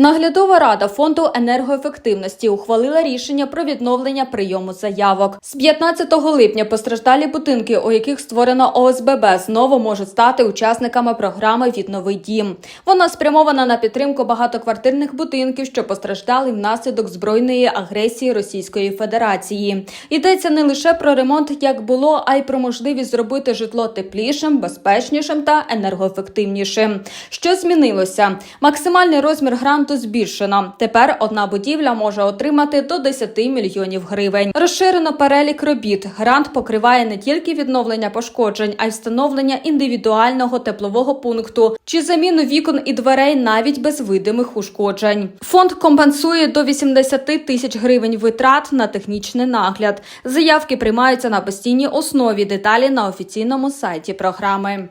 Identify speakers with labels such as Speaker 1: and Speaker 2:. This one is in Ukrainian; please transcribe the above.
Speaker 1: Наглядова рада фонду енергоефективності ухвалила рішення про відновлення прийому заявок. З 15 липня постраждалі будинки, у яких створено ОСББ, знову можуть стати учасниками програми Віднови дім. Вона спрямована на підтримку багатоквартирних будинків, що постраждали внаслідок збройної агресії Російської Федерації. Йдеться не лише про ремонт, як було, а й про можливість зробити житло теплішим, безпечнішим та енергоефективнішим. Що змінилося? Максимальний розмір гранту збільшено. Тепер одна будівля може отримати до 10 мільйонів гривень. Розширено перелік робіт. Грант покриває не тільки відновлення пошкоджень, а й встановлення індивідуального теплового пункту чи заміну вікон і дверей навіть без видимих ушкоджень. Фонд компенсує до 80 тисяч гривень витрат на технічний нагляд. Заявки приймаються на постійній основі. Деталі на офіційному сайті програми.